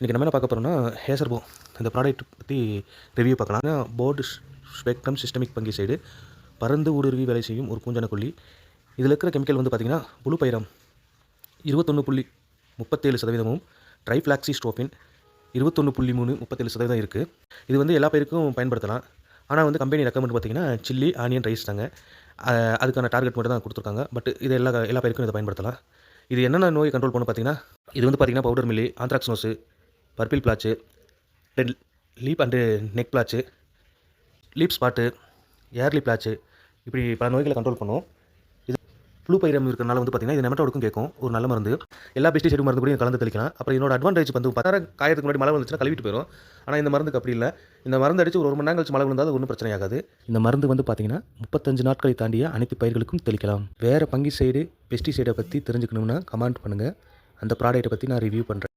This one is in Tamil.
இன்றைக்கி நம்ம என்ன பார்க்க போகிறோம்னா ஹேசர்போ இந்த ப்ராடக்ட் பற்றி ரிவ்யூ பார்க்கலாம். Broad spectrum systemic fungicide பறந்து ஊடுருவி வேலை செய்யும் ஒரு பூஞ்சனக்கொல்லி இதில் இருக்கிற கெமிக்கல் வந்து பார்த்திங்கன்னா புழு பைரம் இருபத்தொன்று புள்ளி முப்பத்தேழு சதவீதமும் ட்ரைஃப்ளாக்சி ஸ்டோஃபின் இருபத்தொன்று புள்ளி மூணு முப்பத்தேழு சதவீதம் இருக்குது இது வந்து எல்லா பயிருக்கும் பயன்படுத்தலாம். ஆனால் வந்து கம்பெனி ரெக்கமெண்ட் பார்த்தீங்கன்னா சில்லி ஆனியன் ரைஸ் தாங்க. அதுக்கான டார்கெட் மட்டும் தான் கொடுத்துருக்காங்க. பட் இது எல்லா எல்லா பயிருக்கும் இதை பயன்படுத்தலாம். இது என்னென்ன நோய் கண்ட்ரோல் பண்ண பார்த்தீங்கன்னா இது வந்து பார்த்தீங்கன்னா powder mildew anthracnose purple blotch red leaf and neck blotch leaf spot early blotch இப்படி பல நோய்களை கண்ட்ரோல் பண்ணும். இது ப்ளூ பைரம் இருக்கிறனால வந்து பார்த்தீங்கன்னா இது நெமட்டோடுக்கும் கேட்கும். ஒரு நல்ல மருந்து. எல்லா பெஸ்டிசைடு மருந்து கூட கலந்து தெளிக்கலாம். அப்புறம் என்னோட அட்வான்டேஜ் வந்து பத்தாயிரம் காயத்துக்கு முன்னாடி மழை வந்துச்சுன்னா கழுவிட்டு போயிடும் ஆனால் இந்த மருந்துக்கு அப்படி இல்லை. இந்த மருந்து அடித்து ஒரு ஒரு மணி நேரம் கழிச்சு மழை விழுந்தால் ஒன்றும் பிரச்சனை ஆகாது. இந்த மருந்து வந்து பார்த்திங்கன்னா முப்பத்தஞ்சு நாட்களை தாண்டிய அனைத்து பயிர்களுக்கும் தெளிக்கலாம். வேறு பங்கி சைடு பெஸ்டிசைடை பற்றி தெரிஞ்சுக்கணும்னா கமெண்ட் பண்ணுங்கள் அந்த ப்ராடக்ட்டை பற்றி நான் ரிவ்யூ பண்ணுறேன்